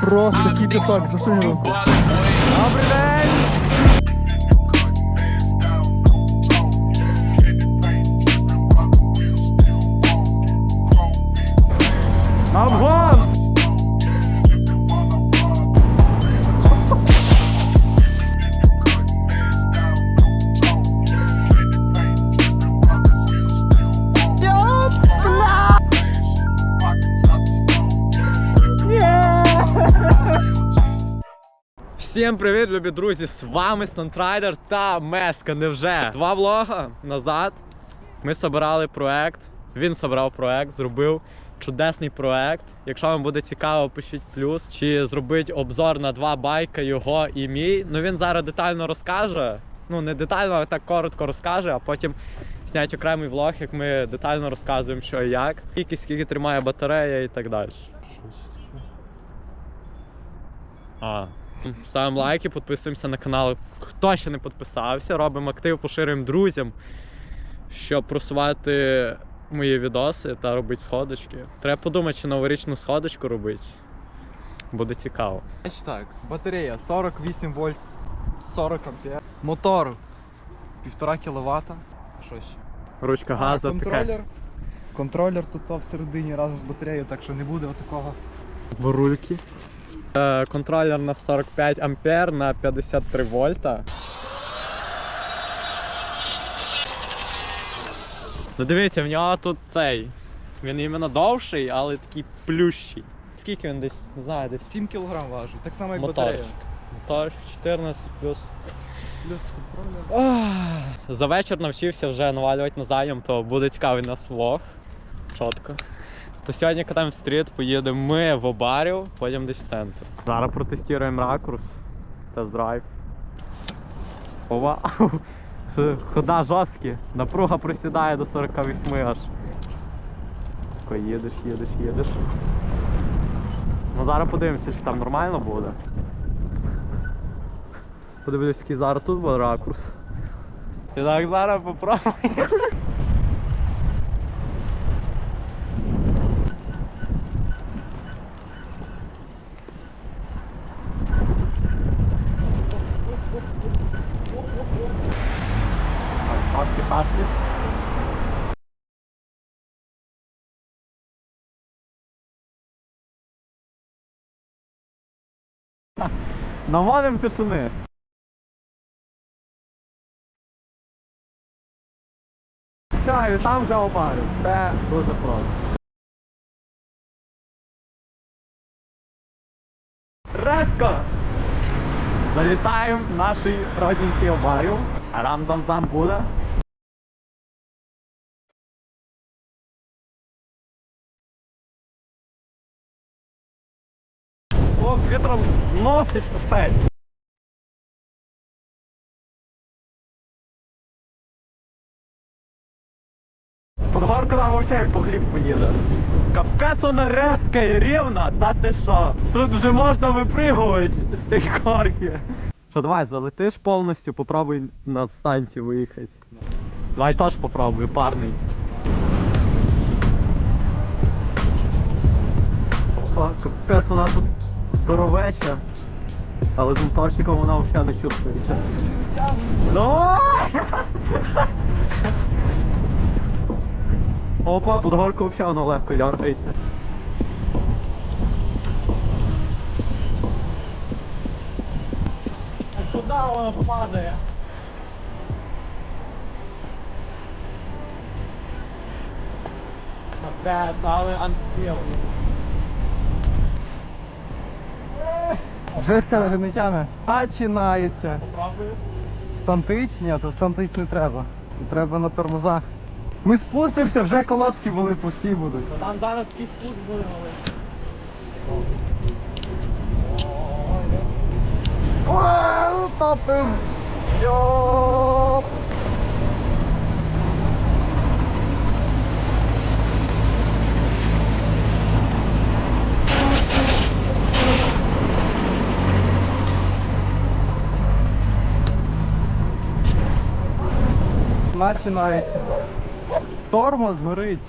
Просто такий так засунь руку. Добрий день! Обгон! Всім привіт, любі друзі! З вами Стантрайдер та Меска. Невже два влога назад ми собирали проект. Він собрав проект, зробив чудесний проект. Якщо вам буде цікаво, пишіть плюс. Чи зробить обзор на два байка його і мій. Ну він зараз детально розкаже. Ну не детально, а так коротко розкаже, а потім знять окремий влог, як ми детально розказуємо, що і як, скільки, скільки тримає батарея і так далі. А, Ставимо лайки, підписуємося на канал. Хто ще не підписався, робимо актив, поширюємо друзям, щоб просувати мої відоси та робити сходочки. Треба подумати, чи новорічну сходочку робити. Буде цікаво. Значить так, батарея 48 вольт, 40 ампер. Мотор 1,5 кВт. Що ще? Ручка А, газу таке. контролер. Контролер тут всередині разом з батареєю, так що не буде отакого. Бурульки. Е, контролер на 45 ампер на 53 вольта. Ну дивіться, в нього тут цей. Він іменно довший, але такий плющий. Скільки він десь, не знаю, десь 7 кг важить, так само як моторчик. батарея. Мотор 14 плюс. Плюс контролер. За вечір навчився вже навалювати на займ, то буде цікавий нас влог. Чітко. То сьогодні катаємо в стріт, поїдемо ми в Обарів, потім десь в центр. Зараз протестуємо ракурс. Тест-драйв. Ова. Хода жорсткі. Напруга просідає до 48 аж. Їдеш, їдеш, їдеш. Ну зараз подивимося, чи там нормально буде. Подивлюсь, який зараз тут буде ракурс. І так зараз попробуємо. Шашки, шашки. Навалим тишини. Чаю, там вже обарю. Це дуже просто. Редко! Залітаємо в наш родненький обарю. А рам там там буде. О, вітром носить пустець. Подгорка нам вообще по хліб поїде. Капець вона резка і рівна, та ти що? Тут вже можна випригувати з цієї горки. Що, давай, залетиш повністю, попробуй на станцію виїхати. Давай теж попробуй, парний. Опа, капець вона тут здоровеча. Але з моторчиком вона взагалі не чувствується. Ну! Опа, тут горку взагалі воно легко ляркається. А куди воно падає? Капець, але антил. Вже все вже. Починається. Стантить? Ні, то стантить не треба. Треба на тормозах. Ми спустимося, вже колодки були пусті будуть. Там зараз такий спуск буде, але... Уау, топим! наче навіть тормоз горить.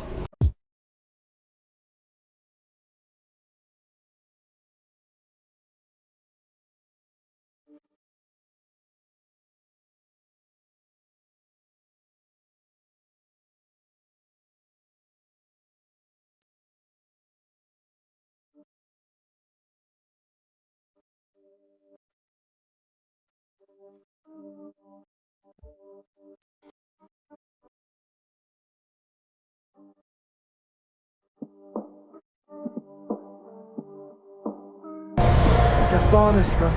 Сонечко.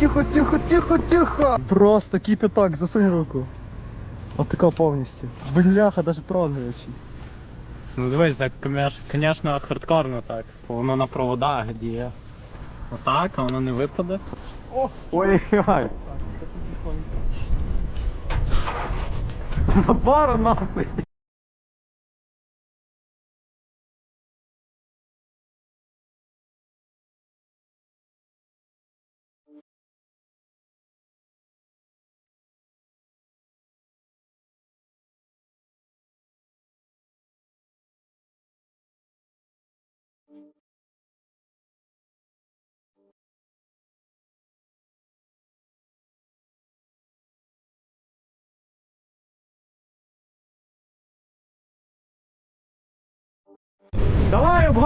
Тихо, тихо, тихо, тихо. Просто кипяток, засунь руку. От така повністю. Бляха, даже гарячий. Ну дивись, так, звісно, хардкорно так. Воно на проводах діє. Отак, а воно не випаде. О! Ой, ой. Забора нахуй.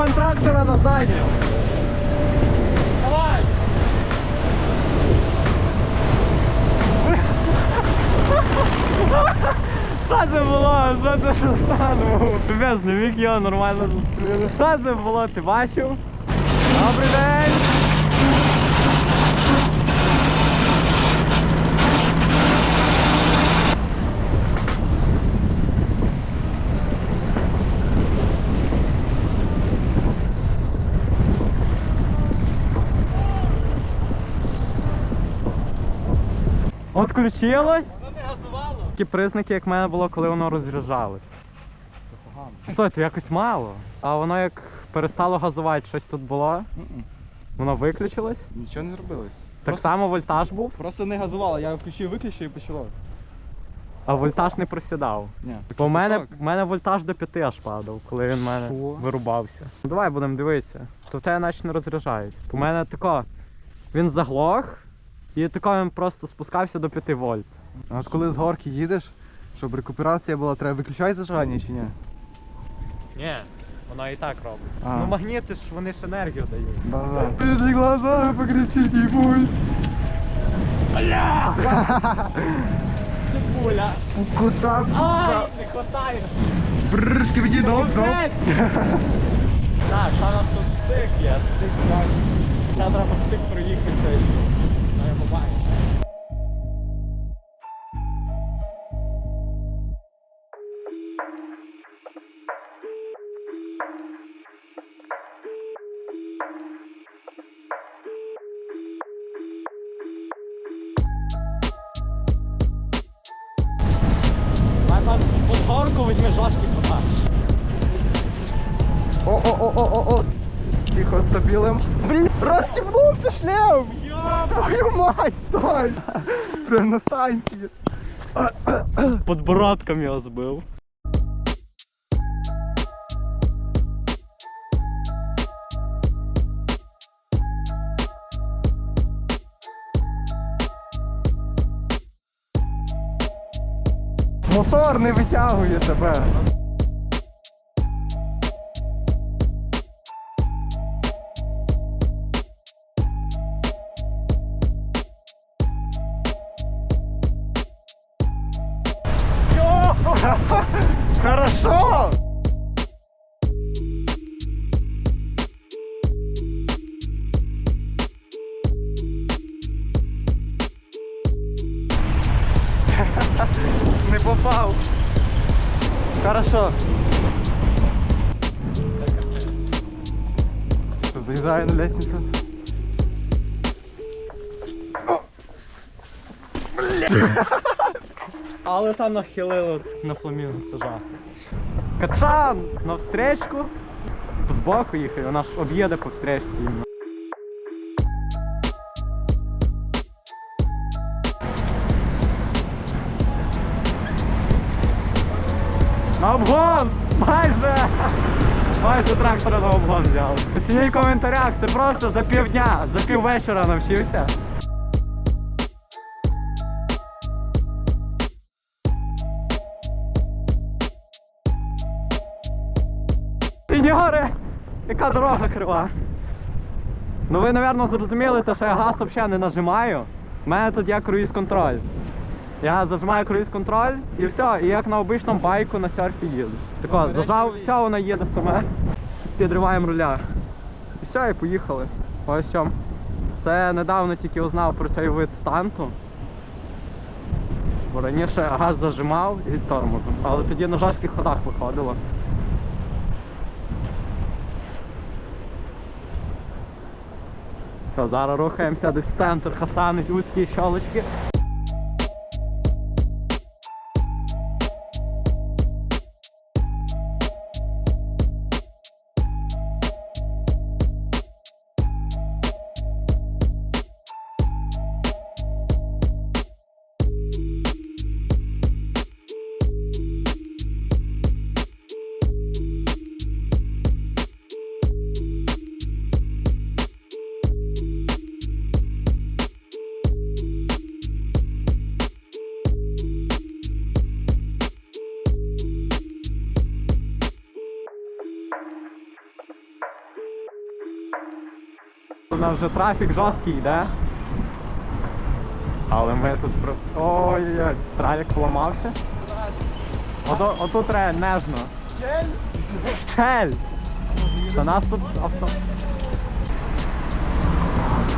Обгон трактора на. Давай. Що це було? Що це за стан був? Без не його нормально застрілили Що це було? Ти бачив? Добрий день! Отключилось? Воно не газувало. Такі признаки, як в мене було, коли воно розряджалось. Це погано. Стой, то якось мало. А воно як перестало газувати, щось тут було, воно виключилось. Нічого не зробилось. Так Просто- само вольтаж був, Просто не газувало, я включив, виключив і почало. а вольтаж не просідав. Ні. Бо в мене, в мене вольтаж до 5 аж падав, коли він в мене Що? вирубався. Ну давай будемо дивитися. То в тебе наче не розряджається. У мене тако, він заглох, і тако він просто спускався до 5 вольт. А от коли з горки їдеш, щоб рекуперація була, треба виключати зажигання чи ні? Ні, воно і так робить. А. Ну магніти ж вони ж енергію дають. Да-да. Бежи глазами покричить, не бойся. Бля! Цибуля! Куцап, Ай, не хватає! Брршки мені доп, доп. Так, що у нас тут стик є, стик так. Треба стик проїхати. Ну я побачу. А там под горку візьми жорсткий подаш. О-о-о-о-о-о. Тихо, стабілим. Блін, розстібнувся шлем! Твою мать, стой! Прям на станції. Подбородком його збив. Мотор не витягує тебе. Хорошо! Не попав. Хорошо. Заезжаю на лестницу? Але там нахилило на фламінго, це жах. Качан! На встречку. Збоку їхав, вона ж об'їде по встречці. На обгон! Майже! Майже трактора на обгон взяв. Оцініть в коментарях, це просто за півдня, за піввечора навчився. Сеньори, яка дорога крива. Ну ви, напевно, зрозуміли, те, що я газ взагалі не нажимаю. У мене тут є круїз-контроль. Я зажимаю круїз-контроль і все, і як на обичному байку на серфі їду. Тако, зажав, все, воно їде саме. Підриваємо руля. І все, і поїхали. Ось що. Це недавно тільки узнав про цей вид станту. Бо раніше газ зажимав і тормозом. Але тоді на жорстких ходах виходило. Зараз рухаємося десь в центр Хасани, вузькі щолочки. Нас вже трафік жорсткий йде. Але ми тут про. Ой-ой-ой, тралік поламався. Ото, отут треба нежно. Щель! Та нас тут авто.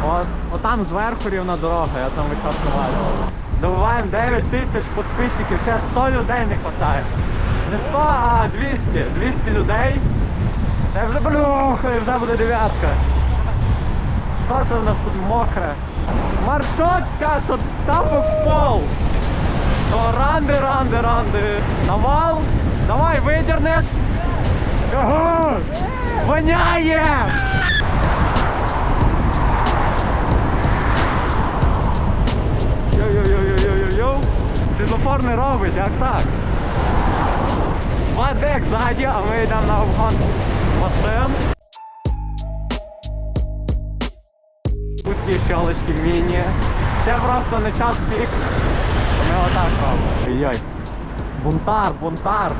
От, отам зверху рівна дорога, я там весь час навалював. Добуваємо 9 тисяч підписчиків, ще 100 людей не вистачає. Не 100, а 200. 200 людей. Це вже блюха, і вже буде дев'ятка. Що в нас тут мокре? Маршрутка, тут тапок пол. То ранди, ранди, ранди. Навал. Давай, видернеш. Ага. Воняє! Йо-йо-йо-йо-йо-йо. Світлофор не робить, як так? Два дек ззаді, а ми йдемо на обгон машин. Узкі щелочки міні. Ще просто не час пік. Ми отак робимо. Ой-ой. Бунтар, бунтар.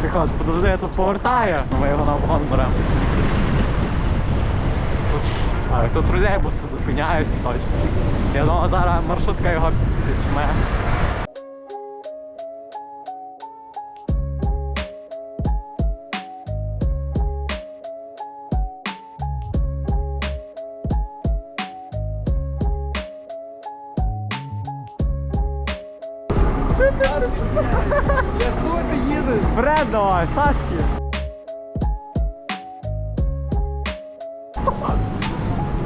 Тихо, подожди, я тут повертаю. Ми його на обгон беремо. Тут, а, тут тролейбуси зупиняються точно. Я думаю, зараз маршрутка його підчме. Вперед давай, шашки.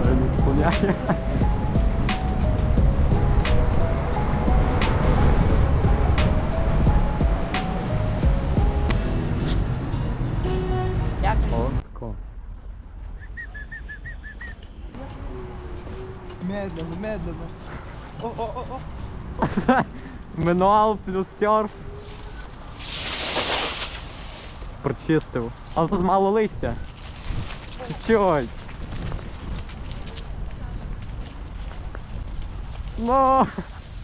Не склоняє. О, тако. Медленно, медленно. Мануал плюс серф. Прочистив. Але тут мало листя. Чуть-чуть. Ну.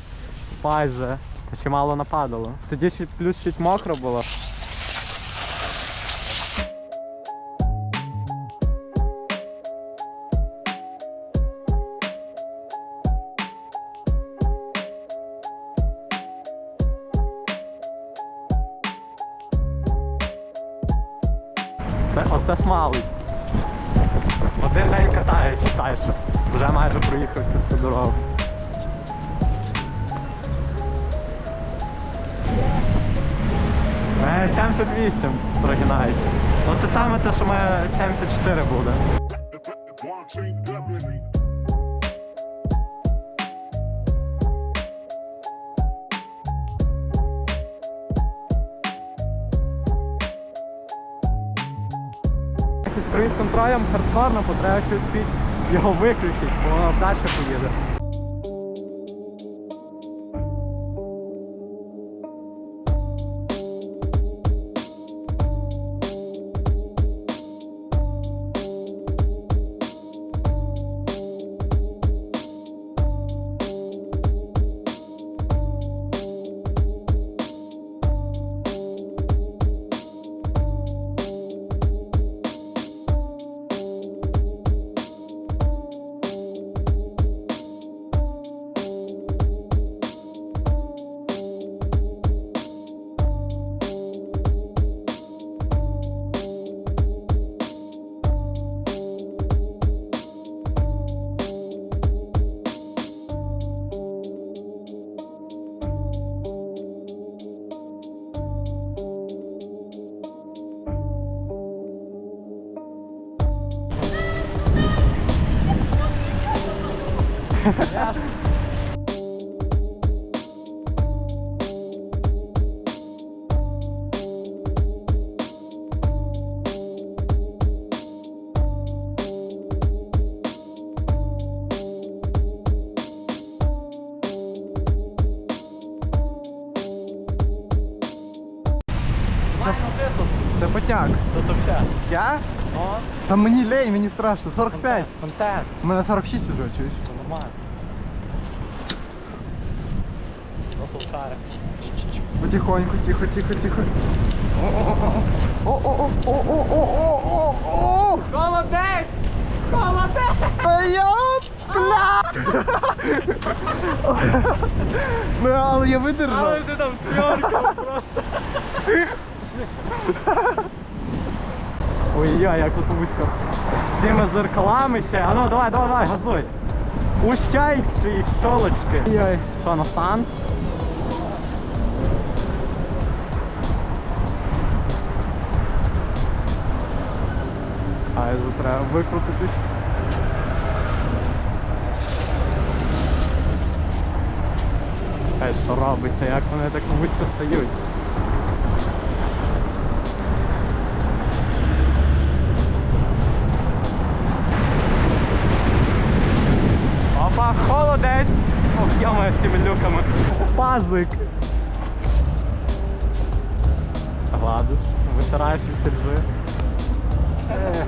Майже. Ще мало нападало. Тоді ще плюс чуть мокро було. Це, оце смалить. Один день катає, читаєш. Вже майже проїхався цю дорогу. Е, 78 прогинається. Ну це саме те, що ми 74 буде. Контролем хардкорно, потреба щось спіть його виключити, бо далі поїде. Тут вообще. Я? О, Та мені лень, мені страшно. 45. Контент. У мене 46 вже, чуєш? Це нормально. Тут. Потихоньку, тихо, тихо, тихо. О-о-о-о-о-о-о-о-о-о! Холодець! Холодець! Та я! Ну, але я Але ти там тверкав просто. Ой-ой, як тут вузько. З цими зеркалами ще. А ну давай, давай, давай, газуй. Ущайші і щолочки. Ой-ой. Що, на сан? А, я треба викрутитись. Хай що робиться, як вони так вузько стають. Пазик! Гладиш, витираєш і сержи. Ех.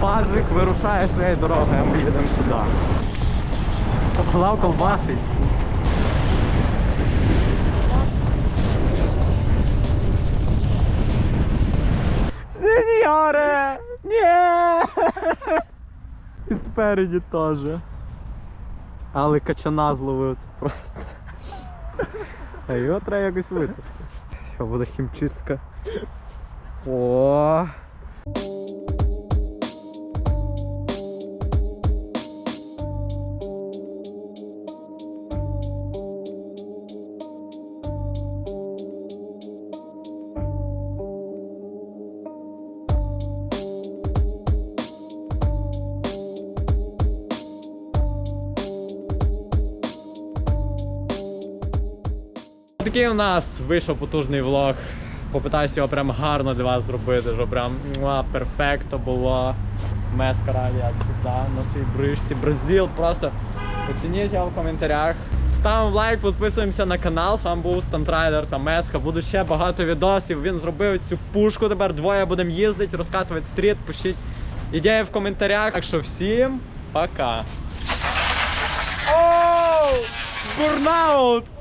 Пазик вирушає своєю дорогою, а ми їдемо сюди. Сказав колбасить. Сеньоре! Ні! І спереді теж. Але качана зловив це просто. А його треба якось витерти. Що буде хімчистка. О. Такий у нас вийшов потужний влог. Попитаюся його прям гарно для вас зробити, щоб прям муа, перфекто було. Меска як сюди, на своїй брижці. Бразил, просто оцініть його в коментарях. Ставимо лайк, підписуємося на канал. З вами був Стантрайдер та Меска. Буде ще багато відосів. Він зробив цю пушку. Тепер двоє будемо їздити, розкатувати стріт. Пишіть ідеї в коментарях. Так що всім пока. Оу! Бурнаут!